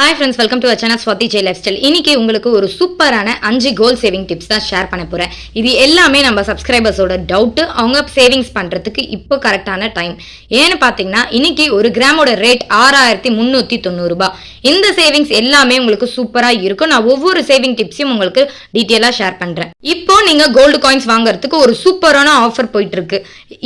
Hi friends welcome to Archana Swathi Jai lifestyle இன்னைக்கு உங்களுக்கு ஒரு சூப்பரான அஞ்சு கோல் சேவிங் டிப்ஸ் தான் ஷேர் பண்ண போறேன். இது எல்லாமே நம்ம சப்ஸ்கிரைபர்ஸோட டவுட் அவங்க சேவிங்ஸ் பண்றதுக்கு இப்போ கரெக்டான டைம் ஏன்னு பார்த்தீங்கன்னா இன்னைக்கு ஒரு கிராமோட ரேட் ஆறாயிரத்தி முந்நூற்றி தொண்ணூறுபா இந்த சேவிங்ஸ் எல்லாமே உங்களுக்கு சூப்பராக இருக்கும். நான் ஒவ்வொரு சேவிங் டிப்ஸையும் உங்களுக்கு டீட்டெயிலாக ஷேர் பண்றேன். இப்போ நீங்க கோல்டு காயின்ஸ் வாங்குறதுக்கு ஒரு சூப்பரான ஆஃபர் போயிட்டு இருக்கு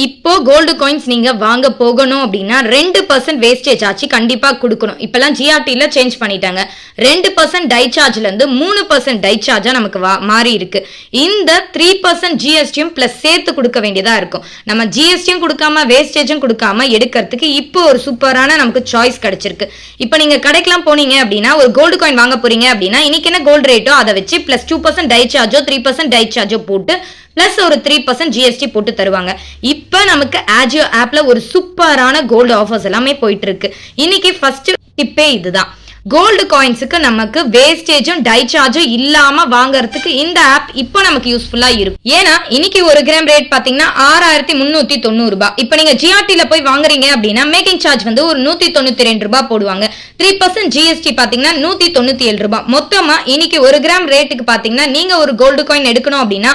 இப்போ கோல்டு காயின்ஸ் நீங்க வாங்க போகணும் அப்படின்னா ரெண்டு பர்சன்ட் வேஸ்டேஜ் ஆச்சு கண்டிப்பாக கொடுக்கணும். இப்போலாம் ஜிஆர்டியில் சேஞ்ச் பண்ணிட்டாங்க. ரெண்டு பர்சன்ட் டை சார்ஜ்ல இருந்து மூணு பர்சன்ட் டை சார்ஜா நமக்கு மாறி இருக்கு இந்த த்ரீ பர்சன்ட் ஜிஎஸ்டியும் பிளஸ் சேர்த்து கொடுக்க வேண்டியதா இருக்கும். நம்ம ஜிஎஸ்டியும் கொடுக்காம வேஸ்டேஜும் கொடுக்காம எடுக்கிறதுக்கு இப்போ ஒரு சூப்பரான நமக்கு சாய்ஸ் கிடைச்சிருக்கு. இப்போ நீங்க கடைக்கெல்லாம் போனீங்க அப்படின்னா ஒரு கோல்டு காயின் வாங்க போறீங்க அப்படின்னா இன்னைக்கு என்ன கோல்டு ரேட்டோ அதை வச்சு பிளஸ் டூ பர்சன்ட் டைசார்ஜோ த்ரீ பர்சன்ட் டைசார்ஜோ போட்டு பிளஸ் ஒரு த்ரீ பர்சன்ட் ஜிஎஸ்டி போட்டு தருவாங்க. இப்போ நமக்கு ஆஜியோ ஆப்ல ஒரு சூப்பரான கோல்டு ஆஃபர்ஸ் எல்லாமே போயிட்டு இருக்கு. இன்னைக்கு ஃபர்ஸ்ட் டிப்பே இதுதான். கோல்டு காயின்ஸுக்கு நமக்கு வேஸ்டேஜும் டை சார்ஜும் இல்லாம வாங்குறதுக்கு இந்த ஆப் இப்போ நமக்கு யூஸ்ஃபுல்லா இருக்கும் ஏன்னா இன்னைக்கு ஒரு கிராம் ரேட் பாத்தீங்கன்னா ஆறாயிரத்தி முன்னூத்தி தொண்ணூறு ரூபாய் இப்போ நீங்க ஜிஆர்டில போய் வாங்குறீங்க அப்படின்னா மேக்கிங் சார்ஜ் வந்து ஒரு நூத்தி தொண்ணூத்தி ரெண்டு ரூபாய் போடுவாங்க. த்ரீ பர்சன்ட் ஜிஎஸ்டி பாத்தீங்கன்னா நூத்தி தொண்ணூத்தி ஏழு ரூபாய் மொத்தமா இன்னைக்கு ஒரு கிராம் ரேட்டுக்கு பாத்தீங்கன்னா நீங்க ஒரு கோல்டு காயின் எடுக்கணும் அப்படின்னா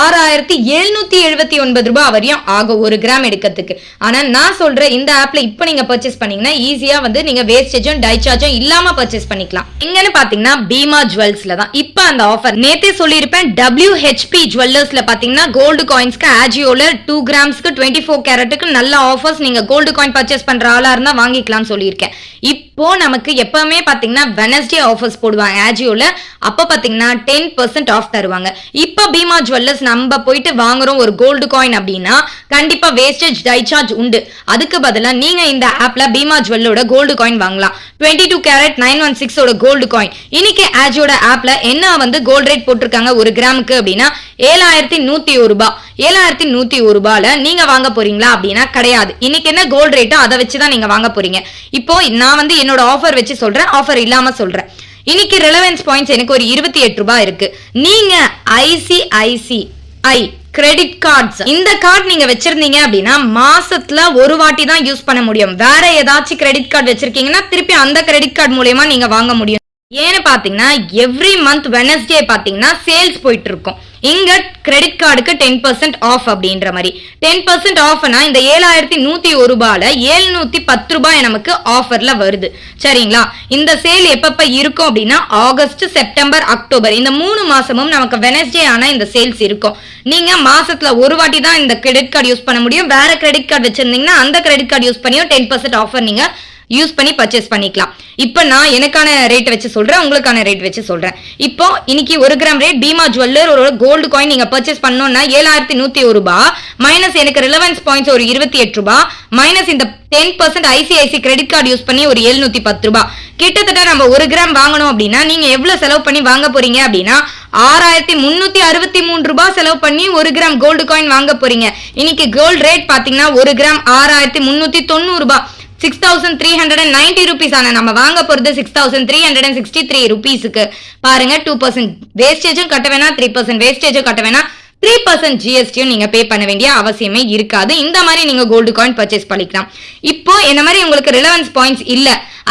ஆறாயிரத்தி எழுநூத்தி எழுபத்தி ஒன்பது ரூபாய் வரையும் ஆகும் ஒரு கிராம் எடுக்கிறதுக்கு. ஆனா நான் சொல்ற இந்த ஆப்ல இப்போ நீங்க பர்ச்சேஸ் பண்ணீங்கன்னா ஈஸியா வந்து நீங்க வேஸ்டேஜும் டை சார்ஜும் இல்லாம பர்ச்சேஸ் பண்ணிக்கலாம். இங்கன்னு பாத்தீங்கன்னா பீமா ஜுவல்ஸ்ல தான். இப்போ அந்த ஆஃபர் நேத்தே சொல்லியிருப்பேன் டபிள்யூ ஹெச்பி ஜுவல்லர்ஸ்ல பாத்தீங்கன்னா கோல்டு காயின்ஸ்க்கு ஆஜியோல டூ கிராம்ஸ்க்கு டுவெண்ட்டி ஃபோர் கேரட்டுக்கு நல்ல ஆஃபர்ஸ் நீங்க கோல்டு காயின் பர்ச்சேஸ் பண்ற ஆளா இருந்தா வாங்கிக்கலாம்னு சொல்லியிருக்கேன். இப்போ நமக்கு எப்பவுமே பாத்தீங்கன்னா வெனஸ்டே ஆஃபர்ஸ் போடுவாங்க. ஆஜியோல அப்ப பாத்தீங்கன்னா டென் பர்சன்ட் ஆஃப் தருவாங்க. இப்போ பீமா ஜுவல்லர்ஸ் நம்ம போயிட்டு வாங்குறோம் ஒரு கோல்டு காயின் அப்படின்னா கண்டிப்பா வேஸ்டேஜ் டை சார்ஜ் உண்டு. அதுக்கு பதிலா நீங்க இந்த ஆப்ல பீமா ஜுவல்லோட கோல்டு காயின் வாங்கலாம். Twenty two carat nine one six gold coin இன்னைக்கு ஆஜியோட ஆப்ல என்ன வந்து கோல்டு ரேட் போட்டிருக்காங்க ஒரு கிராமுக்கு அப்படின்னா ஏழாயிரத்தி நூத்தி ஒரு ரூபாய். ஏழாயிரத்தி நூத்தி ஒரு ரூபாயில நீங்க வாங்க போறீங்களா அப்படின்னா கிடையாது. இன்னைக்கு என்ன கோல்டு ரேட்டோ அதை வச்சு தான் நீங்க வாங்க போறீங்க. இப்போ நான் வந்து என்னோட ஆஃபர் வச்சு சொல்றேன் ஆஃபர் இல்லாம சொல்றேன். இன்னைக்கு ரிலவன்ஸ் பாயிண்ட்ஸ் எனக்கு ஒரு இருபத்தி எட்டு ரூபாய் இருக்கு. நீங்க ஐசிஐசிஐ கிரெடிட் கார்ட்ஸ் இந்த கார்டு நீங்க வச்சிருந்தீங்க அப்படின்னா மாசத்துல ஒரு வாட்டி தான் யூஸ் பண்ண முடியும். வேற ஏதாச்சும் கிரெடிட் கார்டு வச்சிருக்கீங்கன்னா திருப்பி அந்த கிரெடிட் கார்டு மூலயமா நீங்க வாங்க முடியும். ஏன்னு பாத்தீங்கன்னா எவ்ரி மந்த் வெனஸ்டே பாத்தீங்கன்னா சேல்ஸ் போயிட்டு இருக்கும். இங்க கிரெடிட் கார்டுக்கு டென் பர்சன்ட் ஆஃப் அப்படின்ற மாதிரி. டென் பர்சன்ட் ஆஃப்னா இந்த ஏழாயிரத்தி நூத்தி ஒரு ரூபாயில ஏழ்நூத்தி பத்து ரூபாய் நமக்கு ஆஃபர்ல வருது. சரிங்களா? இந்த சேல் எப்பப்ப இருக்கும் அப்படின்னா ஆகஸ்ட் செப்டம்பர் அக்டோபர். இந்த மூணு மாசமும் நமக்கு வெனஸ்டே ஆனா இந்த சேல்ஸ் இருக்கும். நீங்க மாசத்துல ஒரு வாட்டி தான் இந்த கிரெடிட் கார்டு யூஸ் பண்ண முடியும். வேற கிரெடிட் கார்டு வச்சிருந்தீங்கன்னா அந்த கிரெடிட் கார்டு யூஸ் பண்ணியும் டென் பர்சன்ட் ஆஃபர் நீங்க யூஸ் பண்ணி பர்ச்சேஸ் பண்ணிக்கலாம். இப்போ நான் எனக்கான ரேட் வச்சு சொல்றேன் உங்களுக்கான ரேட் வச்சு சொல்றேன். இப்போ இன்னைக்கு ஒரு கிராம் ரேட் பீமா ஜுவல்லர் ஒரு கோல்டு காயின் நீங்க பர்ச்சேஸ் பண்ணோம்னா ஏழாயிரத்தி நூத்தி ஒரு ரூபா மைனஸ் எனக்கு ரிலவன்ஸ் பாயிண்ட்ஸ் ஒரு இருபத்தி எட்டு ரூபா மைனஸ் இந்த ten percent ICICI credit card use பண்ணி ஒரு எழுநூத்தி பத்து ரூபாய் கிட்டத்தட்ட நம்ம ஒரு கிராம் வாங்கணும் அப்படின்னா நீங்க எவ்வளவு செலவு பண்ணி வாங்க போறீங்க அப்படின்னா ஆறாயிரத்தி முன்னூத்தி அறுபத்தி மூணு ரூபாய் செலவு பண்ணி ஒரு கிராம் கோல்டு காயின் வாங்க போறீங்க. இன்னைக்கு கோல்டு ரேட் பாத்தீங்கன்னா ஒரு கிராம் ஆறாயிரத்தி முன்னூத்தி தொண்ணூறு ரூபாய் six thousand three hundred and ninety rupees ஆனால் நம்ம வாங்க போகிறது six thousand three hundred and sixty three ருபீஸுக்கு பாருங்க டூ பர்சன்ட் வேஸ்டேஜும் கட்ட வேணாம் த்ரீ பர்சன்ட் வேஸ்டேஜும் கட்ட வேணாம். த்ரீ பர்சன்ட் ஜிஎஸ்டியும் நீங்க பே பண்ண வேண்டிய அவசியமே இருக்காது. இந்த மாதிரி நீங்க கோல்டு காயின் பர்ச்சேஸ் பண்ணிக்கலாம். இப்போ என்ன மாதிரி உங்களுக்கு ரிலவன்ஸ் பாயிண்ட்ஸ் இல்ல.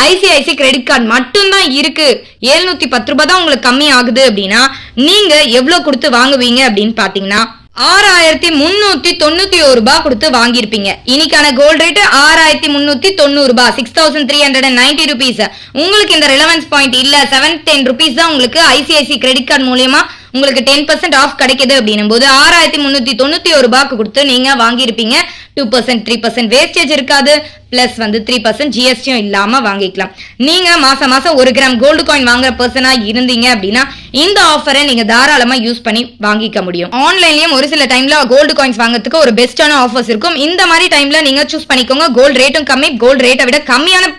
ஐசிஐசி கிரெடிட் கார்டு மட்டும்தான் இருக்கு. எழுநூத்தி பத்து ரூபாய் தான் உங்களுக்கு கம்மி ஆகுது அப்படின்னா நீங்க எவ்வளவு கொடுத்து வாங்குவீங்க அப்படின்னு பாத்தீங்கன்னா ஆறாயிரத்தி முன்னூத்தி தொண்ணூத்தி ஒரு ரூபாய் கொடுத்து வாங்கியிருப்பீங்க. இன்னைக்கான கோல்ட் ரேட் ஆறாயிரத்தி முன்னூத்தி தொண்ணூறு ரூபாய் six thousand three hundred and ninety rupees உங்களுக்கு இந்த ரிலவன்ஸ் பாயிண்ட் இல்ல செவன் டென் ருபீஸ் தான் உங்களுக்கு ஐசிஐசி கிரெடிட் கார்டு மூலியமா உங்களுக்கு டென் பர்சன்ட் ஆஃப் கிடைக்குது அப்படின்னும் போது ஆறாயிரத்தி முன்னூத்தி தொண்ணூத்தி ஒரு ரூபாய்க்கு கொடுத்து நீங்க வாங்கியிருப்பீங்க. Two percent three percent wastage இருக்காது. பிளஸ் வந்து த்ரீ பர்சன்ட் ஜிஎஸ்டியும் இல்லாம வாங்கிக்கலாம். நீங்க மாசம் மாசம் ஒரு கிராம் கோல்டு காயின் வாங்குற பர்சனா இருந்தீங்க அப்படின்னா இந்த ஆஃபரை நீங்க தாராளமா யூஸ் பண்ணி வாங்கிக்க முடியும். ஆன்லைன்லயும் ஒரு சில டைம்ல கோல்டு காயின்ஸ் வாங்குறதுக்கு ஒரு பெஸ்டான ஆஃபர்ஸ் இருக்கும். இந்த மாதிரி டைம்ல நீங்க சூஸ் பண்ணிக்கோங்க. கோல்டு ரேட்டும் கம்மி கோல்டு ரேட்டை விட கம்மியான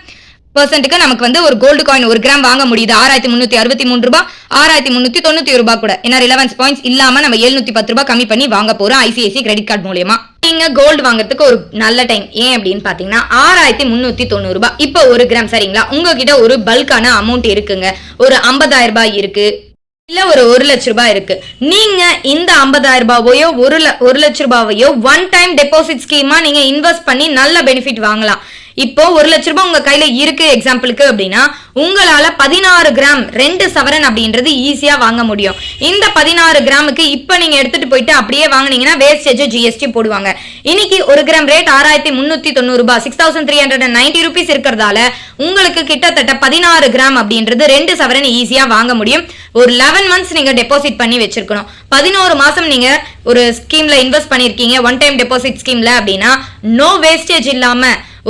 பர்சன்ட்டுக்கு நமக்கு வந்து ஒரு கோல்டு காயின் ஒரு கிராம் வாங்க முடியுது. ஆறாயிரத்தி முன்னூத்தி அறுபத்தி மூணு ரூபாய் ஆறாயிரத்தி முன்னூத்தி தொண்ணூத்தி ரூபா ரூபாய் கூட. ஏன்னா ரிலவன்ஸ் பாயிண்ட்ஸ் இல்லாம நம்ம எழுநூத்தி பத்து ரூபாய் கம்மி பண்ணி வாங்க போறோம் ஐசிஐசி கிரெடிட் கார்டு மூலியமா. நீங்க கோல்டு வாங்குறதுக்கு ஒரு நல்ல டைம் ஏன் அப்படின்னு பாத்தீங்கன்னா ஆறாயிரத்தி முன்னூத்தி தொண்ணூறு ரூபாய். இப்போ ஒரு கிராம் சரிங்களா? உங்ககிட்ட ஒரு பல்கான அமௌண்ட் இருக்குங்க. ஒரு ஐம்பதாயிரம் ரூபாய் இருக்கு. இல்ல ஒரு ஒரு லட்ச ரூபாய் இருக்கு. நீங்க இந்த ஐம்பதாயிரம் ரூபாவையோ ஒரு ல- ஒரு லட்ச ரூபாவையோ ஒன் டைம் டெபாசிட் ஸ்கீமா நீங்க இன்வெஸ்ட் பண்ணி நல்ல பெனிஃபிட் வாங்கலாம். இப்போ ஒரு லட்ச ரூபாய் உங்க கையில இருக்கு எக்ஸாம்பிளுக்கு அப்படின்னா உங்களால பதினாறு கிராம் ரெண்டு சவரன் அப்படின்றது ஈஸியா வாங்க முடியும். இந்த பதினாறு கிராமுக்கு இப்போ நீங்க எடுத்துட்டு போயிட்டு அப்படியே வாங்கினீங்கன்னா வேஸ்டேஜ் ஜிஎஸ்டி போடுவாங்க. இன்னைக்கு ஒரு கிராம் ரேட் ஆறாயிரத்தி முன்னூத்தி தொண்ணூறு ரூபாய் six thousand three hundred ninety rupees இருக்கிறதால உங்களுக்கு கிட்டத்தட்ட பதினாறு கிராம் அப்படின்றது ரெண்டு சவரன் ஈஸியா வாங்க முடியும். ஒரு லெவன் மந்த்ஸ் நீங்க டெபாசிட் பண்ணி வச்சிருக்கணும். பதினோரு மாசம் நீங்க ஒரு ஸ்கீம்ல இன்வெஸ்ட் பண்ணிருக்கீங்க ஒன் டைம் டெபாசிட் ஸ்கீம்ல அப்படின்னா நோ வேஸ்டேஜ் இல்லாம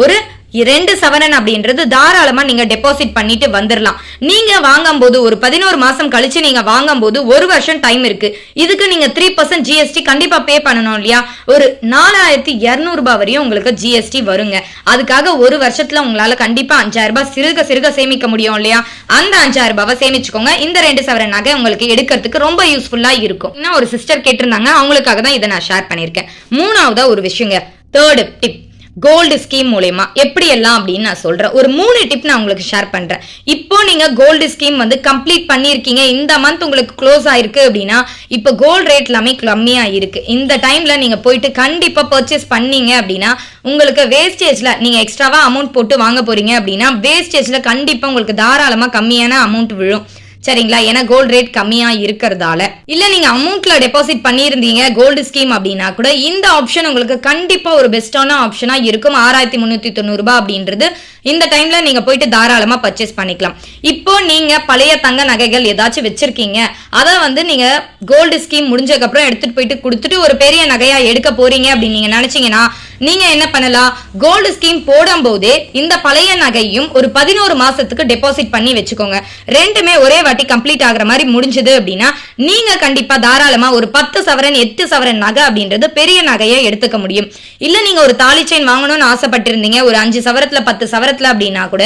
ஒரு ரெண்டு சவரன் அப்படின்றது தாராளமா நீங்க டெபாசிட் பண்ணிட்டு வந்துடலாம் நீங்க வாங்கும்போது ஒரு பதினோரு மாசம் கழிச்சு நீங்க வாங்கும்போது ஒரு வருஷம் டைம் இருக்கு. இதுக்கு நீங்க த்ரீ பர்சன்ட் ஜிஎஸ்டி கண்டிப்பா பே பண்ணணும் இல்லையா? ஒரு நாலாயிரத்தி இருநூறு ரூபாய் வரையும் உங்களுக்கு ஜிஎஸ்டி வருங்க. அதுக்காக ஒரு வருஷத்துல உங்களால கண்டிப்பா அஞ்சாயிரம் ரூபாய் சிறுக சிறுக சேமிக்க முடியும் இல்லையா? அந்த அஞ்சாயிரம் ரூபாவை சேமிச்சுக்கோங்க. இந்த ரெண்டு சவரன் நகை உங்களுக்கு எடுக்கிறதுக்கு ரொம்ப யூஸ்ஃபுல்லா இருக்கும். இன்னும் ஒரு சிஸ்டர் கேட்டிருந்தாங்க. அவங்களுக்காக தான் இதை நான் ஷேர் பண்ணியிருக்கேன். மூணாவதா ஒரு விஷயங்க. தேர்டு டிப் கோல்டு ஸ்கீம் மூலயமா? எப்படி எல்லாம் அப்படின்னு நான் சொல்றேன். ஒரு மூணு டிப் நான் உங்களுக்கு ஷேர் பண்றேன். இப்போ நீங்க கோல்டு ஸ்கீம் வந்து கம்ப்ளீட் பண்ணியிருக்கீங்க. இந்த மந்த் உங்களுக்கு க்ளோஸ் ஆயிருக்கு அப்படின்னா இப்போ கோல்டு ரேட் எல்லாமே கம்மியா இருக்கு. இந்த டைம்ல நீங்க போயிட்டு கண்டிப்பா பர்ச்சேஸ் பண்ணீங்க அப்படின்னா உங்களுக்கு வேஸ்டேஜ்ல நீங்க எக்ஸ்ட்ராவா அமௌண்ட் போட்டு வாங்க போறீங்க அப்படின்னா வேஸ்டேஜ்ல கண்டிப்பா உங்களுக்கு தாராளமா கம்மியான அமௌண்ட் விழும். சரிங்களா? ஏன்னா கோல்டு ரேட் கம்மியா இருக்கிறதால. இல்ல நீங்க அமௌண்ட்ல டெபாசிட் பண்ணியிருந்தீங்க கோல்டு ஸ்கீம் அப்படின்னா கூட இந்த ஆப்ஷன் உங்களுக்கு கண்டிப்பா ஒரு பெஸ்டான ஆப்ஷனா இருக்கும். ஆறாயிரத்தி முன்னூத்தி தொண்ணூறு ரூபாய் அப்படின்றது இந்த டைம்ல நீங்க போயிட்டு தாராளமா பர்ச்சேஸ் பண்ணிக்கலாம். இப்போ நீங்க பழைய தங்க நகைகள் ஏதாச்சும் வச்சிருக்கீங்க. அதை வந்து நீங்க கோல்டு ஸ்கீம் முடிஞ்சதுக்கு அப்புறம் எடுத்துட்டு போயிட்டு கொடுத்துட்டு ஒரு பெரிய நகையா எடுக்க போறீங்க அப்படின்னு நீங்க நினைச்சீங்கன்னா நீங்க என்ன பண்ணலாம்? கோல்டு ஸ்கீம் போடும் போதே இந்த பழைய நகையும் ஒரு பதினோரு மாசத்துக்கு டெபாசிட் பண்ணி வச்சுக்கோங்க. ரெண்டுமே ஒரே வாட்டி கம்ப்ளீட் ஆகுற மாதிரி முடிஞ்சது அப்படின்னா நீங்க கண்டிப்பா தாராளமா ஒரு பத்து சவரன் எட்டு சவரன் நகை அப்படின்றது பெரிய நகையை எடுத்துக்க முடியும். இல்ல நீங்க ஒரு தாலி செயின் வாங்கணும்னு ஆசைப்பட்டிருந்தீங்க ஒரு அஞ்சு சவரத்துல பத்து சவரத்துல அப்படின்னா கூட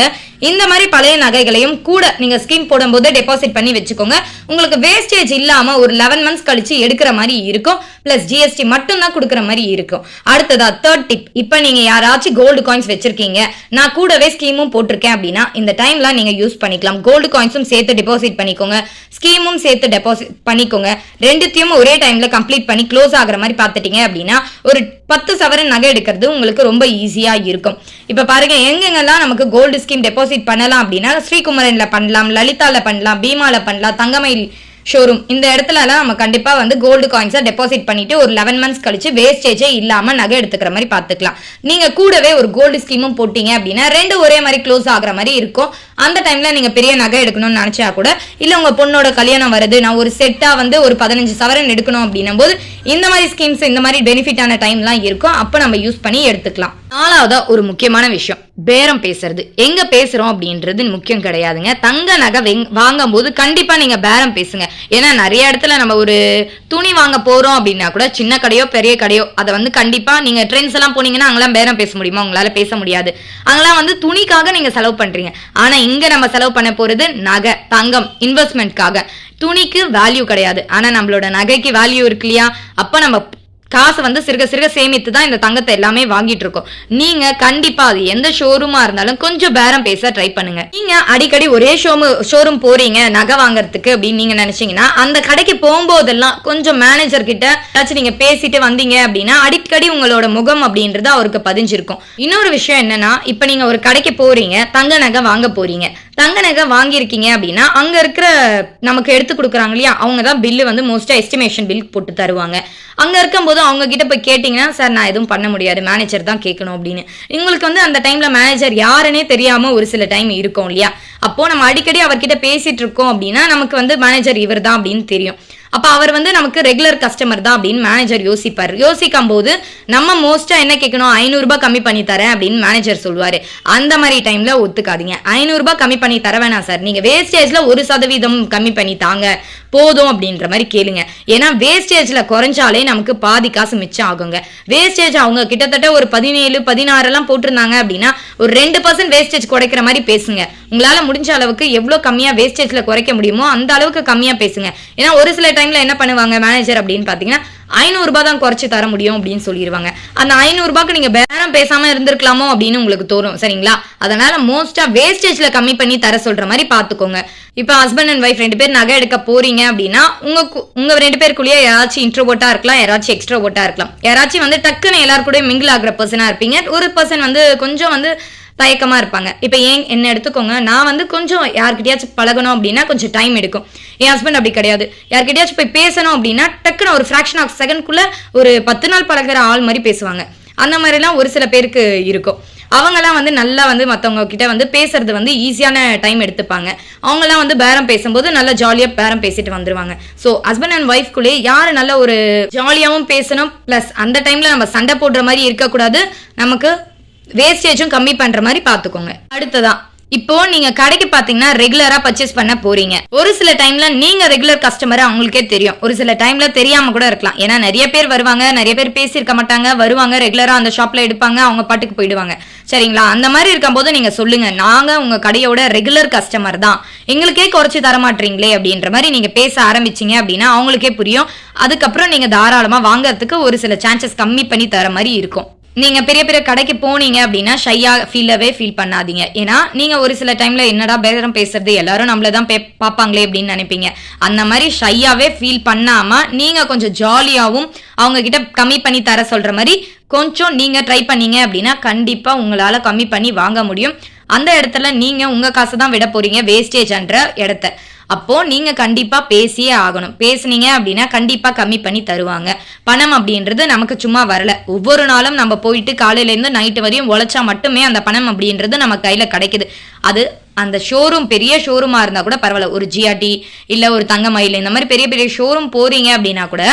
இந்த மாதிரி பழைய நகைகளையும் கூட நீங்க ஸ்கீம் போடும்போது டெபாசிட் பண்ணி வச்சுக்கோங்க. உங்களுக்கு வேஸ்டேஜ் இல்லாம ஒரு லெவன் மந்த்ஸ் கழிச்சு எடுக்கிற மாதிரி இருக்கும். பிளஸ் ஜிஎஸ்டி மட்டும் தான் கொடுக்குற மாதிரி இருக்கும். அடுத்ததா தேர்ட் டிப் இப்ப நீங்க யாராச்சும் கோல்டு காயின்ஸ் வச்சிருக்கீங்க. நான் கூடவே ஸ்கீமும் போட்டிருக்கேன் அப்படின்னா இந்த டைம்ல நீங்க யூஸ் பண்ணிக்கலாம். கோல்டு காயின்ஸும் சேர்த்து டெபாசிட் பண்ணிக்கோங்க. ஸ்கீமும் சேர்த்து டெபாசிட் பண்ணிக்கோங்க. ரெண்டுத்தையும் ஒரே டைம்ல கம்ப்ளீட் பண்ணி க்ளோஸ் ஆகிற மாதிரி பார்த்துட்டீங்க அப்படின்னா ஒரு பத்து சவரன் நகை எடுக்கிறது உங்களுக்கு ரொம்ப ஈஸியா இருக்கும். இப்ப பாருங்க எங்கெங்கெல்லாம் நமக்கு கோல்டு ஸ்கீம் டெபாசிட் பண்ணலாம் அப்படின்னா ஸ்ரீகுமரன்ல பண்ணலாம் லலிதால பண்ணலாம் பீமால பண்ணலாம் தங்கமயில் ஷோரூம் இந்த இடத்துலலாம் நம்ம கண்டிப்பாக வந்து கோல்டு காயின்ஸை டெபாசிட் பண்ணிட்டு ஒரு லெவன் மந்த்ஸ் கழிச்சு வேஸ்டேஜே இல்லாமல் நகை எடுத்துக்கிற மாதிரி பார்த்துக்கலாம். நீங்கள் கூடவே ஒரு கோல்டு ஸ்கீமும் போட்டீங்க அப்படின்னா ரெண்டு ஒரே மாதிரி க்ளோஸ் ஆகுற மாதிரி இருக்கும். அந்த டைமில் நீங்கள் பெரிய நகை எடுக்கணும்னு நினச்சா கூட இல்லை உங்கள் பொண்ணோட கல்யாணம் வருது நான் ஒரு செட்டாக வந்து ஒரு பதினஞ்சு சவரன் எடுக்கணும் அப்படின்னும் போது இந்த மாதிரி ஸ்கீம்ஸ் இந்த மாதிரி பெனிஃபிட்டான டைம்லாம் இருக்கும். அப்போ நம்ம யூஸ் பண்ணி எடுத்துக்கலாம். நாலாவதா ஒரு முக்கியமான விஷயம். பேரம் பேசுறது. எங்க பேசுறோம் அப்படின்றது முக்கியம் கிடையாதுங்க. தங்க நகை வெங்- வாங்கும்போது கண்டிப்பா நீங்க பேரம் பேசுங்க. ஏன்னா நிறைய இடத்துல நம்ம ஒரு துணி வாங்க போறோம் அப்படின்னா கூட சின்ன கடையோ பெரிய கடையோ அதை வந்து கண்டிப்பா நீங்க ட்ரெண்ட்ஸ் எல்லாம் போனீங்கன்னா அங்கெல்லாம் பேரம் பேச முடியுமா? உங்களால பேச முடியாது. அங்கெல்லாம் வந்து துணிக்காக நீங்க செலவு பண்றீங்க. ஆனா இங்க நம்ம செலவு பண்ண போறது நகை தங்கம் இன்வெஸ்ட்மெண்ட்காக துணிக்கு வேல்யூ கிடையாது. ஆனா நம்மளோட நகைக்கு வேல்யூ இருக்கு இல்லையா? அப்ப நம்ம காசு வந்து சிறுக சிறுக சேமித்து தான் இந்த தங்கத்தை எல்லாமே வாங்கிட்டு இருக்கோம். நீங்க கண்டிப்பா அது எந்த ஷோரூமா இருந்தாலும் கொஞ்சம் பேரம் பேச ட்ரை பண்ணுங்க. நீங்க அடிக்கடி ஒரே ஷோமு ஷோரூம் போறீங்க நகை வாங்குறதுக்கு அப்படின்னு நீங்க நினைச்சீங்கன்னா அந்த கடைக்கு போகும்போதெல்லாம் கொஞ்சம் மேனேஜர் கிட்ட ஏதாச்சும் நீங்க பேசிட்டு வந்தீங்க அப்படின்னா அடிக்கடி உங்களோட முகம் அப்படின்றது அவருக்கு பதிஞ்சிருக்கும். இன்னொரு விஷயம் என்னன்னா இப்ப நீங்க ஒரு கடைக்கு போறீங்க தங்க நகை வாங்க போறீங்க. தங்க நகை வாங்கியிருக்கீங்க அப்படின்னா அங்க இருக்கிற நமக்கு எடுத்து கொடுக்குறாங்க இல்லையா அவங்க தான் பில்லு வந்து மோஸ்டா எஸ்டிமேஷன் பில் போட்டு தருவாங்க. அங்க இருக்கும்போது அவங்க கிட்ட போய் கேட்டிங்கன்னா சார் நான் எதுவும் பண்ண முடியாது மேனேஜர் தான் கேட்கணும் அப்படின்னு. உங்களுக்கு வந்து அந்த டைம்ல மேனேஜர் யாருன்னே தெரியாம ஒரு சில டைம் இருக்கும் இல்லையா? அப்போ நம்ம அடிக்கடி அவர்கிட்ட பேசிட்டு இருக்கோம் அப்படின்னா நமக்கு வந்து மேனேஜர் இவர் தான் அப்படின்னு தெரியும். அப்போ அவர் வந்து நமக்கு ரெகுலர் கஸ்டமர் தான் அப்படின்னு மேனேஜர் யோசிப்பார். யோசிக்கும் போது நம்ம மோஸ்டா என்ன கேட்கணும் ஐநூறுரூபா கம்மி பண்ணி தரேன் அப்படின்னு மேனேஜர் சொல்லுவாரு. அந்த மாதிரி டைம்ல ஒத்துக்காதீங்க. ஐநூறுரூபா கம்மி பண்ணி தர வேணாம் சார் நீங்க வேஸ்டேஜ்ல ஒரு சதவீதம் கம்மி பண்ணி தாங்க. போதும் அப்படின்ற மாதிரி கேளுங்க. ஏன்னா வேஸ்டேஜ்ல குறைஞ்சாலே நமக்கு பாதி காசு மிச்சம் ஆகுங்க. வேஸ்டேஜ் அவங்க கிட்டத்தட்ட ஒரு பதினேழு பதினாறு எல்லாம் போட்டிருந்தாங்க அப்படின்னா ஒரு ரெண்டு பர்சன்ட் வேஸ்டேஜ் குறைக்கிற மாதிரி பேசுங்க. உங்களால முடிஞ்ச அளவுக்கு எவ்வளவு கம்மியா வேஸ்டேஜ்ல குறைக்க முடியுமோ அந்த அளவுக்கு கம்மியா பேசுங்க. ஏன்னா ஒரு சில டைம்ல என்ன பண்ணுவாங்க மேனேஜர் அப்படின்னு பாத்தீங்கன்னா ஐநூறு ரூபாய் தான் குறைச்சு தர முடியும் அப்படின்னு சொல்லிடுவாங்க அந்த ஐநூறு ரூபாய்க்கு நீங்க பேரம் பேசாம இருந்திருக்கலாமோ அப்படின்னு உங்களுக்கு தோணும் சரிங்களா? அதனால மோஸ்டா வேஸ்டேஜ்ல கம்மி பண்ணி தர சொல்ற மாதிரி பாத்துக்கோங்க. இப்போ ஹஸ்பண்ட் அண்ட் ஒய்ஃப் ரெண்டு பேர் நகை எடுக்க போறீங்க அப்படின்னா உங்க உங்க ரெண்டு பேருக்குள்ளேயே யாராச்சும் இன்ட்ரோபோட்டா இருக்கலாம் யாராச்சும் எக்ஸ்ட்ரோபோட்டா இருக்கலாம். யாராச்சும் வந்து டக்குன்னு எல்லாரும் மிங்கிள் ஆகுற பர்சனா இருப்பீங்க. ஒரு பர்சன் வந்து கொஞ்சம் வந்து தயக்கமாக இருப்பாங்க. இப்போ ஏன் என்ன எடுத்துக்கோங்க? நான் வந்து கொஞ்சம் யார்கிட்டயாச்சும் பழகணும் அப்படின்னா கொஞ்சம் டைம் எடுக்கும். என் ஹஸ்பண்ட் அப்படி கிடையாது. யார்கிட்டயாச்சும் போய் பேசணும் அப்படின்னா டக்குன்னு ஒரு ஃப்ராக்ஷன் ஆஃப் செகண்ட்குள்ள ஒரு பத்து நாள் பழகுற ஆள் மாதிரி பேசுவாங்க. அந்த மாதிரிலாம் ஒரு சில பேருக்கு இருக்கும். அவங்கெல்லாம் வந்து நல்லா வந்து மற்றவங்க கிட்ட வந்து பேசுறது வந்து ஈஸியான டைம் எடுத்துப்பாங்க. அவங்கெல்லாம் வந்து பேரம் பேசும்போது நல்லா ஜாலியாக பேரம் பேசிட்டு வந்துருவாங்க. ஸோ ஹஸ்பண்ட் அண்ட் ஒய்ஃப்குள்ளே யார் நல்ல ஒரு ஜாலியாகவும் பேசணும். ப்ளஸ் அந்த டைமில் நம்ம சண்டை போடுற மாதிரி இருக்கக்கூடாது. நமக்கு வேஸ்டேஜும் கம்மி பண்ற மாதிரி பாத்துக்கோங்க. அடுத்ததான் இப்போ நீங்க கடைக்கு பாத்தீங்கன்னா ரெகுலரா பர்ச்சேஸ் பண்ண போறீங்க. ஒரு சில டைம்ல நீங்க ரெகுலர் கஸ்டமர் அவங்களுக்கே தெரியும். ஒரு சில டைம்ல தெரியாம கூட இருக்கலாம். ஏன்னா நிறைய பேர் வருவாங்க நிறைய பேர் பேசியிருக்க மாட்டாங்க. வருவாங்க ரெகுலரா அந்த ஷாப்ல எடுப்பாங்க அவங்க பாட்டுக்கு போயிடுவாங்க. சரிங்களா? அந்த மாதிரி இருக்கும்போது நீங்க சொல்லுங்க. நாங்க உங்க கடையோட ரெகுலர் கஸ்டமர் தான். எங்களுக்கே குறைச்சு தர மாட்டீங்களே அப்படின்ற மாதிரி நீங்க பேச ஆரம்பிச்சீங்க அப்படின்னா அவங்களுக்கே புரியும். அதுக்கப்புறம் நீங்க தாராளமா வாங்குறதுக்கு ஒரு சில சான்சஸ் கம்மி பண்ணி தர மாதிரி இருக்கும். நீங்க பெரிய பெரிய கடைக்கு போனீங்க அப்படின்னா ஷையா ஃபீலவே ஃபீல் பண்ணாதீங்க. ஏன்னா நீங்க ஒரு சில டைம்ல என்னடா பேரம் பேசுறது? எல்லாரும் நம்மள தான் பே பார்ப்பாங்களே அப்படின்னு நினைப்பீங்க. அந்த மாதிரி ஷையாவே ஃபீல் பண்ணாம நீங்க கொஞ்சம் ஜாலியாவும் அவங்க கிட்ட கம்மி பண்ணி தர சொல்ற மாதிரி கொஞ்சம் நீங்க ட்ரை பண்ணீங்க அப்படின்னா கண்டிப்பா உங்களால கம்மி பண்ணி வாங்க முடியும். அந்த இடத்துல நீங்க உங்க காசை தான் விட போறீங்க. வேஸ்டேஜ்ன்ற இடத்த. அப்போ நீங்க கண்டிப்பா பேசியே ஆகணும். பேசுனீங்க அப்படின்னா கண்டிப்பா கம்மி பண்ணி தருவாங்க. பணம் அப்படின்றது நமக்கு சும்மா வரல. ஒவ்வொரு நாளும் நம்ம போயிட்டு காலையில இருந்து நைட்டு வரையும் உழைச்சா மட்டுமே அந்த பணம் அப்படின்றது நம்ம கையில கிடைக்குது. அது அந்த ஷோரூம் பெரிய ஷோரூமா இருந்தா கூட பரவாயில்ல. ஒரு ஜிஆர்டி இல்ல ஒரு தங்கமயில் இந்த மாதிரி பெரிய பெரிய ஷோரூம் போறீங்க அப்படின்னா கூட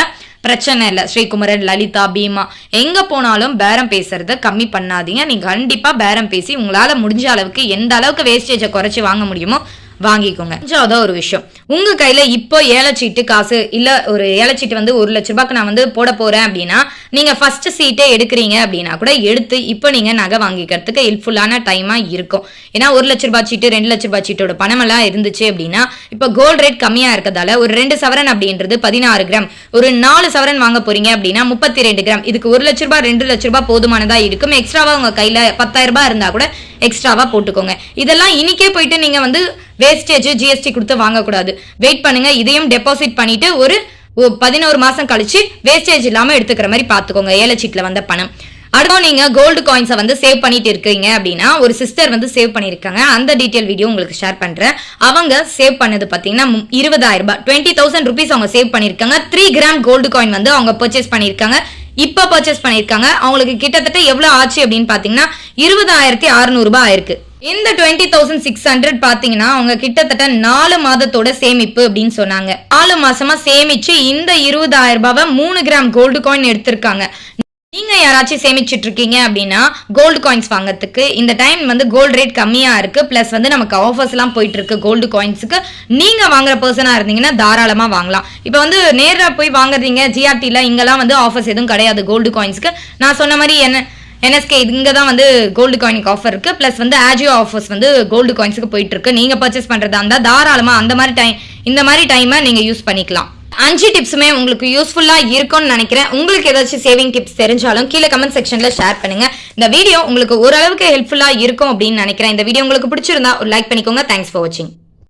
பிரச்சனை இல்லை. ஸ்ரீகுமரன் லலிதா பீமா. எங்க போனாலும் பேரம் பேசுறத கம்மி பண்ணாதீங்க. நீங்க கண்டிப்பா பேரம் பேசி உங்களால முடிஞ்ச அளவுக்கு எந்த அளவுக்கு வேஸ்டேஜை குறைச்சி வாங்க முடியுமோ வாங்கிக்கோங்க. அஞ்சாவது ஒரு விஷயம். உங்க கையில இப்போ ஏலச்சீட்டு காசு இல்ல ஒரு ஏலச்சீட்டு வந்து ஒரு லட்ச ரூபாய்க்கு நான் வந்து போட போறேன் அப்படின்னா நீங்க ஃபர்ஸ்ட் சீட்டே எடுக்கிறீங்க அப்படின்னா கூட எடுத்து இப்போ நீங்க நகை வாங்கிக்கிறதுக்கு ஹெல்ப்ஃபுல்லான டைமா இருக்கும். ஏன்னா ஒரு லட்ச ரூபாய் சீட்டு ரெண்டு லட்ச ரூபாய் சீட்டோட பணம் எல்லாம் இருந்துச்சு அப்படின்னா இப்போ கோல்ட் ரேட் கம்மியா இருக்கதால ஒரு ரெண்டு சவரன் அப்படின்றது பதினாறு கிராம் ஒரு நாலு சவரன் வாங்க போறீங்க அப்படின்னா முப்பத்தி ரெண்டு கிராம் இதுக்கு ஒரு லட்ச ரூபாய் ரெண்டு லட்ச ரூபாய் போதுமானதா இருக்கும். எக்ஸ்ட்ராவா உங்க கையில பத்தாயிரம் ரூபாய் இருந்தா கூட எக்ஸ்ட்ராவா போட்டுக்கோங்க. இதெல்லாம் இன்னைக்கே போயிட்டு நீங்க வந்து வேஸ்டேஜ் ஜிஎஸ்டி கொடுத்து வாங்கக்கூடாது. வெயிட் பண்ணுங்க இதையும் டெபாசிட் பண்ணிட்டு ஒரு பதினோரு மாசம் கழிச்சு வேஸ்டேஜ் இல்லாம எடுத்துக்கிற மாதிரி பாத்துக்கோங்க ஏலச்சீட்ல வந்த பணம். அடுத்து நீங்க கோல்டு காயின்ஸை வந்து சேவ் பண்ணிட்டு இருக்கீங்க அப்படின்னா ஒரு சிஸ்டர் வந்து சேவ் பண்ணிருக்காங்க அந்த டீடைல் வீடியோ உங்களுக்கு ஷேர் பண்றேன். அவங்க சேவ் பண்ணது பாத்தீங்கன்னா மு- இருபதாயிரம் ரூபாய். டுவெண்ட்டி தௌசண்ட் ருபீஸ் அவங்க சேவ் பண்ணிருக்காங்க த்ரீ கிராம் கோல்டு காயின் வந்து அவங்க பர்ச்சேஸ் பண்ணிருக்காங்க இப்போ பர்ச்சேஸ் பண்ணிருக்காங்க அவங்களுக்கு கிட்டத்தட்ட எவ்வளவு ஆச்சு அப்படின்னு பாத்தீங்கன்னா இருபதாயிரத்தி அறுநூறு ரூபாய் ஆயிருக்கு. இந்த டுவெண்ட்டி தௌசண்ட் சிக்ஸ் ஹண்ட்ரட் பாத்தீங்கன்னா அவங்க கிட்டத்தட்ட நாலு மாதத்தோட சேமிப்பு அப்படின்னு சொன்னாங்க. நாலு மாசமா சேமிச்சு இந்த இருபதாயிரம் ரூபாவை மூணு கிராம் கோல்டு காயின் எடுத்திருக்காங்க. நீங்க யாராச்சும் சேமிச்சிட்டு இருக்கீங்க அப்படின்னா கோல்டு காயின்ஸ் வாங்கறதுக்கு இந்த டைம் வந்து கோல்டு ரேட் கம்மியா இருக்கு. பிளஸ் வந்து நமக்கு ஆஃபர்ஸ் எல்லாம் போயிட்டு இருக்கு கோல்டு காயின்ஸுக்கு நீங்க வாங்குற பர்சனா இருந்தீங்கன்னா தாராளமா வாங்கலாம். இப்போ வந்து நேரில் போய் வாங்குறீங்க ஜிஆர்டில இங்கெல்லாம் வந்து ஆஃபர்ஸ் எதுவும் கிடையாது கோல்டு காயின்ஸ்க்கு நான் சொன்ன மாதிரி என்ன என்எஸ்கே இங்கே தான் வந்து கோல்டு காயினுக்கு ஆஃபர் இருக்கு. ப்ளஸ் வந்து ஆஜியோ ஆஃபர்ஸ் வந்து கோல்டு காயின்ஸுக்கு போயிட்டுருக்கு நீங்கள் பர்ச்சேஸ் பண்ணுறதா இருந்தால் தாராளமாக அந்த மாதிரி டைம் இந்த மாதிரி டைமை நீங்கள் யூஸ் பண்ணிக்கலாம். அஞ்சு டிப்ஸுமே உங்களுக்கு யூஸ்ஃபுல்லாக இருக்கும்னு நினைக்கிறேன். உங்களுக்கு ஏதாச்சும் சேவிங் டிப்ஸ் தெரிஞ்சாலும் கீழே கமெண்ட் செக்ஷனில் ஷேர் பண்ணுங்க. இந்த வீடியோ உங்களுக்கு ஓரளவுக்கு ஹெல்ப்ஃபுல்லாக இருக்கும் அப்படின்னு நினைக்கிறேன். இந்த வீடியோ உங்களுக்கு பிடிச்சிருந்தா ஒரு லைக் பண்ணிக்கோங்க. தேங்க்ஸ் ஃபார் வாட்சிங்